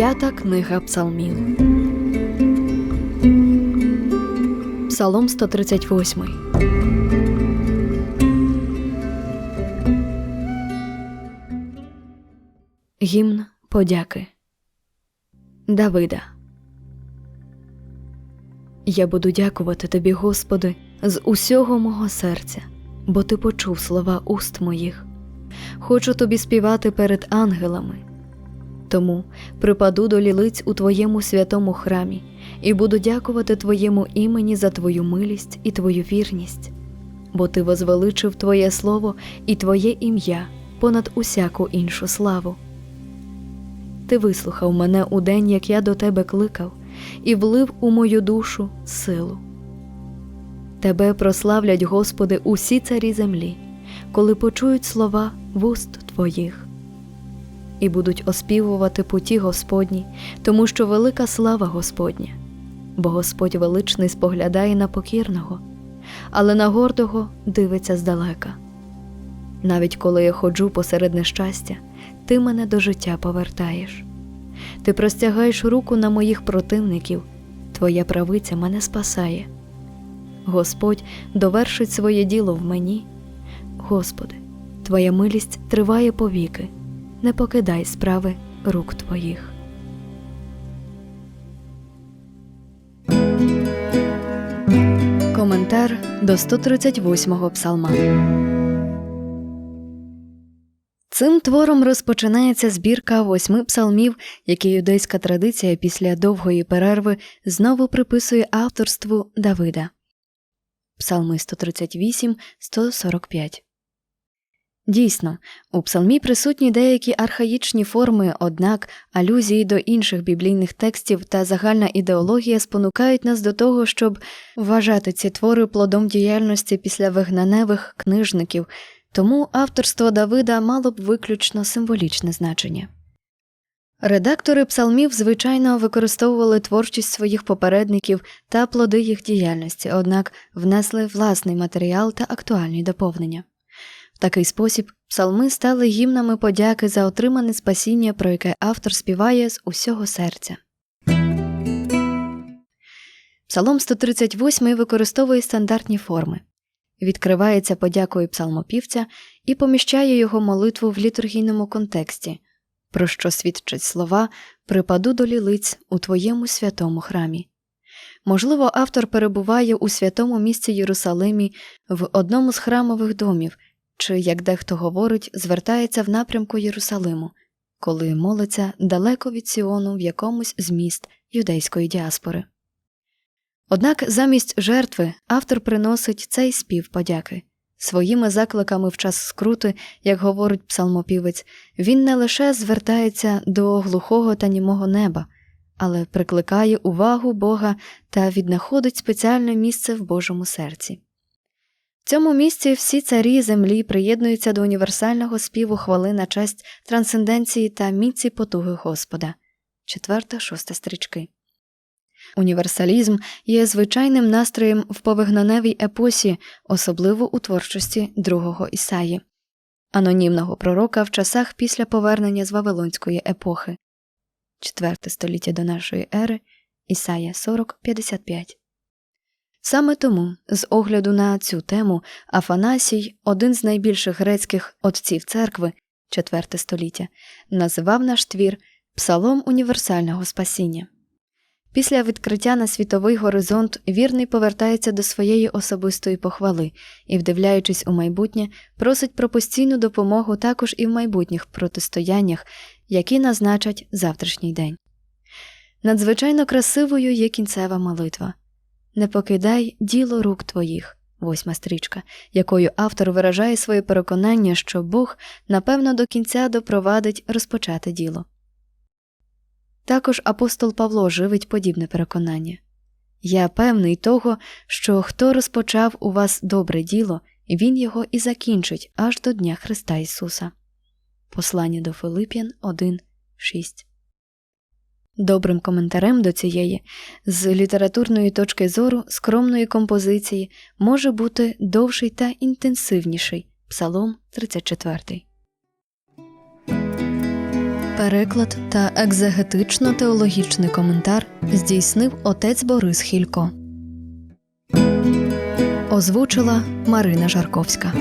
П'ята книга Псалмів. Псалом 138. Гімн подяки Давида. Я буду дякувати тобі, Господи, з усього мого серця, бо ти почув слова уст моїх. Хочу тобі співати перед ангелами. Тому припаду до лілиць у твоєму святому храмі і буду дякувати твоєму імені за твою милість і твою вірність, бо ти возвеличив Твоє слово і Твоє ім'я понад усяку іншу славу. Ти вислухав мене у день, як я до тебе кликав, і влив у мою душу силу. Тебе прославлять, Господи, усі царі землі, коли почують слова вуст Твоїх, і будуть оспівувати путі Господні, тому що велика слава Господня, бо Господь величний споглядає на покірного, але на гордого дивиться здалека. Навіть коли я ходжу посеред нещастя, ти мене до життя повертаєш. Ти простягаєш руку на моїх противників, твоя правиця мене спасає. Господь довершить своє діло в мені. Господи, Твоя милість триває повіки, не покидай справи рук Твоїх. Коментар до 138-го псалма. Цим твором розпочинається збірка восьми псалмів, які юдейська традиція після довгої перерви знову приписує авторству Давида. Псалми 138 145 Дійсно, у псалмі присутні деякі архаїчні форми, однак алюзії до інших біблійних текстів та загальна ідеологія спонукають нас до того, щоб вважати ці твори плодом діяльності після вигнаневих книжників, тому авторство Давида мало б виключно символічне значення. Редактори псалмів, звичайно, використовували творчість своїх попередників та плоди їх діяльності, однак внесли власний матеріал та актуальні доповнення. Такий спосіб псалми стали гімнами подяки за отримане спасіння, про яке автор співає з усього серця. Псалом 138 використовує стандартні форми. Відкривається подякою псалмопівця і поміщає його молитву в літургійному контексті, про що свідчать слова Припаду до лілиць у твоєму святому храмі. Можливо, автор перебуває у святому місці Єрусалимі в одному з храмових домів, чи, як дехто говорить, звертається в напрямку Єрусалиму, коли молиться далеко від Сіону в якомусь з міст юдейської діаспори. Однак замість жертви автор приносить цей спів подяки. Своїми закликами в час скрути, як говорить псалмопівець, він не лише звертається до глухого та німого неба, але прикликає увагу Бога та віднаходить спеціальне місце в Божому серці. В цьому місці всі царі землі приєднуються до універсального співу хвали на честь трансценденції та міці потуги Господа. Четверта, шоста стрічки. Універсалізм є звичайним настроєм в повигнаневій епосі, особливо у творчості другого Ісаї, анонімного пророка в часах після повернення з Вавилонської епохи, четверте століття до нашої ери, Ісая 40-55. Саме тому, з огляду на цю тему, Афанасій, один з найбільших грецьких отців церкви, четверте століття, називав наш твір Псалом універсального спасіння. Після відкриття на світовий горизонт вірний повертається до своєї особистої похвали і, вдивляючись у майбутнє, просить про постійну допомогу також і в майбутніх протистояннях, які назначать завтрашній день. Надзвичайно красивою є кінцева молитва Не покидай діло рук твоїх, восьма стрічка, якою автор виражає своє переконання, що Бог напевно до кінця допровадить розпочати діло. Також апостол Павло живить подібне переконання Я певний того, що хто розпочав у вас добре діло, він його і закінчить аж до Дня Христа Ісуса. Послання до Филип'ян 1, 6 Добрим коментарем до цієї, з літературної точки зору скромної композиції, може бути довший та інтенсивніший Псалом 34. Переклад та екзегетично-теологічний коментар здійснив отець Борис Хілько. Озвучила Марина Жарковська.